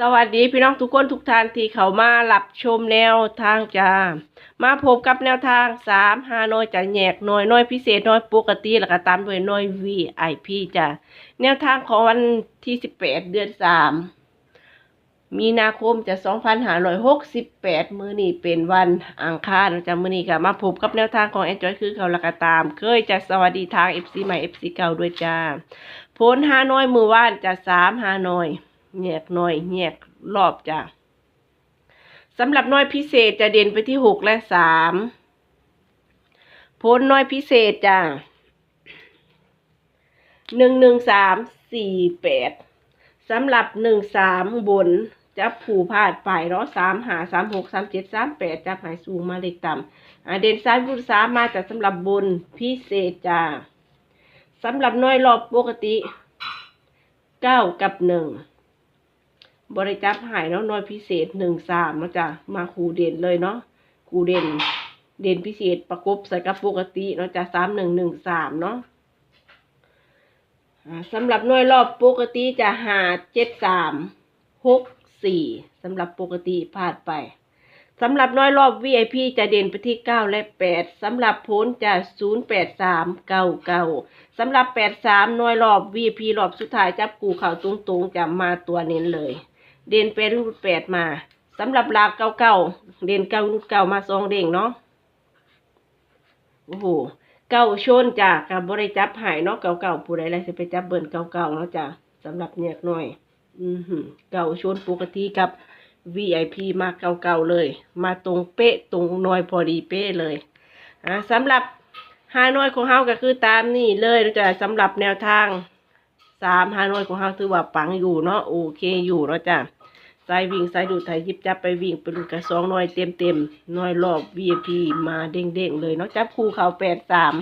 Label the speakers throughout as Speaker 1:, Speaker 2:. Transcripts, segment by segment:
Speaker 1: สวัสดีพี่น้องทุกคนทุกท่านที่เขามารับชมแนวทางจ้า มาพบกับแนวทางสามฮานอยจะแยกหน่อยน่อยพิเศษน่อยปกติแล้วก็ตามด้วยน่อย VIP จ้าแนวทางของวันที่สิบแปดเดือนสามมีนาคมจะสองพันห้าร้อยหกสิบแปดมือนี้เป็นวันอังคารนะจ้ามือนี้ก็มาพบกับแนวทางของแอนจอยคือเขาละก็ตาม เคยจะสวัสดีทาง FC ใหม่ FC เก่าด้วยจ้าผลฮานอยมือว่านจะสามฮานอย แยกหน่อยแยกรอบจ้ะสำหรับน้อยพิเศษจะเด่นไปที่หกและสามผลน้อยพิเศษจ้ะหนึ่งหนึ่งสามสี่แปดสำหรับหนึ่งสามบนจับผูพาดไปเนาะสามหาสามหกสามเจ็ดสามแปดจับหายสูงมาเล็กต่ำอ่าเด่นซ้ายบุญสามมาจากสำหรับบนพิเศษจ้ะสำหรับน้อยรอบปกติเก้ากับหนึ่ง บริจับหายเนาะน้อยพิเศษหนึ่งสามเนาะจ้ะมาคูเด่นเลยเนาะคูเด่น เด่นพิเศษประกบใส่กับปกติเนาะจ้ะสามหนึ่งหนึ่งสามเนาะสำหรับหน่วยรอบปกติจะหาเจ็ดสามหกสี่สำหรับปกติพลาดไปสำหรับน้อยรอบ VIP จะเด่นไปที่เก้าและแปดสำหรับพ้นจะศูนย์แปดสามเก้าเก้าสำหรับแปดสามน้อยรอบ VIP รอบสุดท้ายจับกูเข่าตรงๆจะมาตัวเน้นเลย เด่นเป็นรูดแปดมาสำหรับลากเก้าเก้าเด่นเก้ารูดเก้ามาสองเด้งเนาะโอ้โหเก้าชนจ้ะกับบริจับหายเนาะเก้าเก้าผู้ใดอะไรจะไปจับเบิ่นเก้าเก้าเนาะจ้ะสำหรับเนี่ยหน่อย อือหือเก้าชนปกติกับ VIP มาเก้าเก้าเลย มาตรงเป๊ะตรงหน่อยพอดีเป๊ะเลยอะสำหรับฮานอยของเฮาก็คือตามนี่เลยนะจ้ะสำหรับแนวทาง สามฮานอยของเฮาถือว่าปังอยู่เนาะโอเคอยู่เนาะจ้ะสายวิ่งสายดูดไถหยิบจับไปวิ่งไปดูดกระสองหน่อยเต็มเต็มหน่อยรอบ VIP มาเด้งเด้งเลยเนาะจับคู่เขาแปดสาม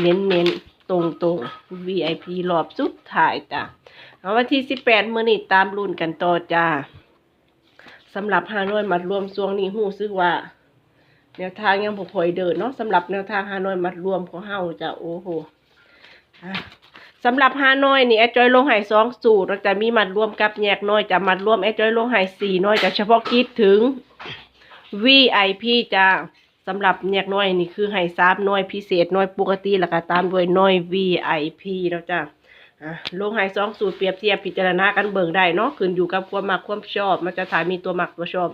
Speaker 1: เน้นเน้นตรงตรง VIP รอบสุดท้ายจ้ะเอาวันที่สิบแปดมื้อนี้ตามรุ่นกันต่อจ้าสำหรับฮานอยมัดรวมช่วงนี้หู้ซึกว่าแนวทางยังบ่พอยเดินเนาะสำหรับแนวทางฮานอยมัดรวมของเฮาจะโอ้โห สำหรับฮานอยนี่แอดจอยลงไห้สองสูตรเราจะมีมัดรวมกับแยกน้อยจะมัดรวมแอดจอยลงไห้สี่น้อยจะเฉพาะกิจถึง VIP จ้าสำหรับแยกน้อยนี่คือไห้สามน้อยพิเศษน้อยปกติแล้วก็ตามด้วยน้อย VIP แล้วจ้าอะลงไห้สองสูตรเปรียบเทียบพิจารณากันเบิ่งได้เนาะขึ้นอยู่กับความมักความชอบ มันจะถ่ายมีตัวมักตัวชอบ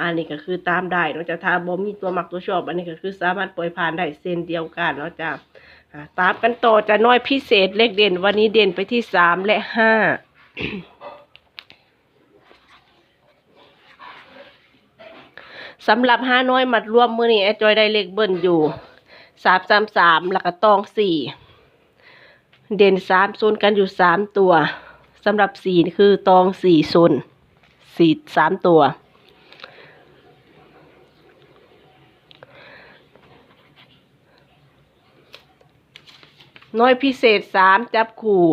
Speaker 1: อันนี้ก็คือตามได้เนาะจะถาบ่มีตัวมักตัวชอบ อันนี้ก็คือสามารถปล่อยผ่านได้เส้นเดียวกันเนาะจ้า ตามกันต่อจะน้อยพิเศษเลขเด่น วันนี้เด่นไปที่สามและห้าสำหรับห้าน้อยมัดรวมมือนี้แอจอยได้เลขเบิ้ลอยู่สามสามสามแล้วก็ตองสี่เด่นสามโซนกันอยู่สามตัวสำหรับสี่นี่คือตองสี่โซนสี่สามตัว น้อยพิเศษสามจับคู่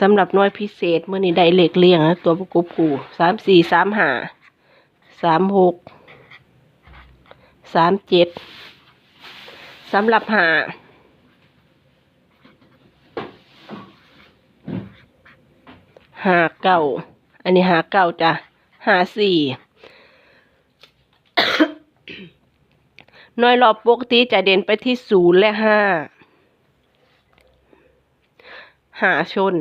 Speaker 1: สำหรับน้อยพิเศษเมื่อนี้ได้เหลขเลี่ยงนะตัวประกบคู่สามสี่สามห้าสามหกสามเจ็ดสำหรับหาหาเก้าอันนี้หาเก้าจ้ะหาสี่ น้อยรอบปกติจะเด่นไปที่ศูนย์และห้าหาชน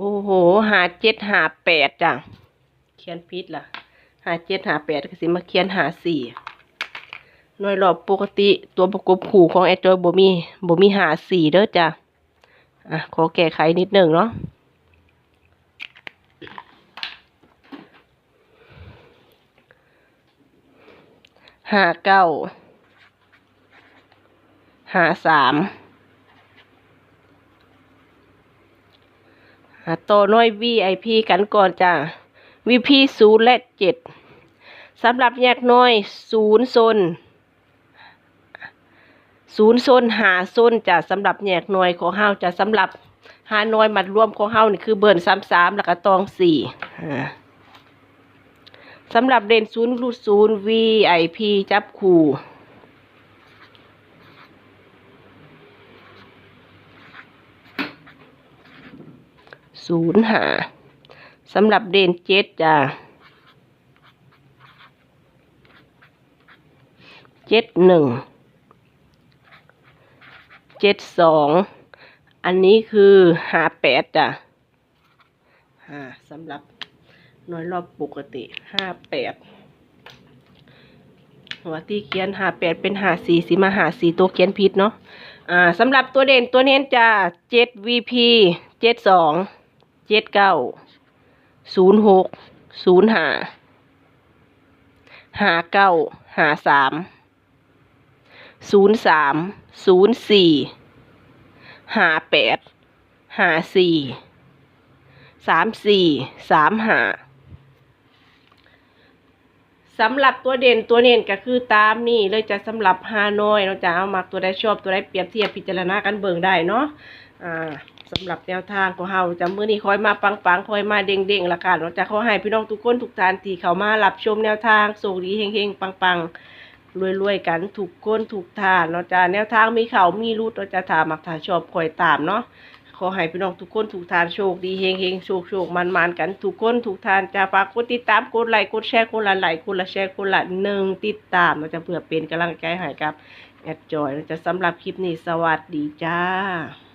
Speaker 1: โอ้โห หาเจ็ดหาแปดจ้ะ เขียนพิษล่ะ หาเจ็ดหาแปดก็สิมาเขียนหาสี่ หน่วยรอบปกติตัวประกบขู่ของแอดจอยบ่มีบ่มีหาสี่เด้อจ้ะอะขอแก้ไขนิดหนึ่งเนาะห้าเก้าห้าสามอะต่อหน่วย VIP กันก่อนจ้ะ VP ศูนย์และเจ็ดสำหรับแยกหน้อยศูนย์โซน ศูนย์โซนหาโซนจะสำหรับแยกหน่วยของเฮาจะสำหรับฮานอยมัดรวมของเฮานี่คือเบิร์นสามสามแล้วก็ตองสี่สำหรับเด่นศูนย์รูดศูนย์ VIP จับคู่ศูนย์หาสำหรับเด่นเจ็ดจ้ะเจ็ดหนึ่ง เจ็ดสอง อันนี้คือหาแปดจ้ะอ่าสำหรับน้อยรอบปกติห้าแปดหัวที่เขียนหาแปดเป็นหาสี่สิมาหาสี่ตัวเขียนผิดเนาะอ่าสำหรับตัวเด่นตัวเน้นจะเจ็ด VP เจ็ดสองเจ็ดเก้าศูนย์หกศูนย์หาหาเก้าหาสาม ศูนย์สามศูนย์สี่หาแปดหาสี่สามสี่สามหาสำหรับตัวเด่นตัวเน้นก็คือตามนี่เลยจะสำหรับฮานอยเราจะเอามักตัวได้ชอบตัวได้เปรียบเทียบพิจารณากันเบิ่งได้เนาะอ่าสำหรับแนวทางของเฮาจะมื้อนี้คอยมาปังๆคอยมาเด้งๆละกันเราจะขอให้พี่น้องทุกคนทุกท่านที่เข้ามารับชมแนวทางโชคดีเฮงๆปังๆ รวยๆกันทุกคนทุกทานเราจะแนวทางมีเขามีรูดเราจะถามมักถาชอบคอยตามเนาะขอให้พี่น้องทุกคนทุกทานโชคดีเฮงเฮงโชคโชคมันมันกันทุกคนทุกทานจะฝากกดติดตามกดไลค์กดแชร์คนละไลค์คนละแชร์คนละหนึ่งติดตามเราจะเพื่อเป็นกำลังใจให้กับแอดจอยเราจะสำหรับคลิปนี้สวัสดีจ้า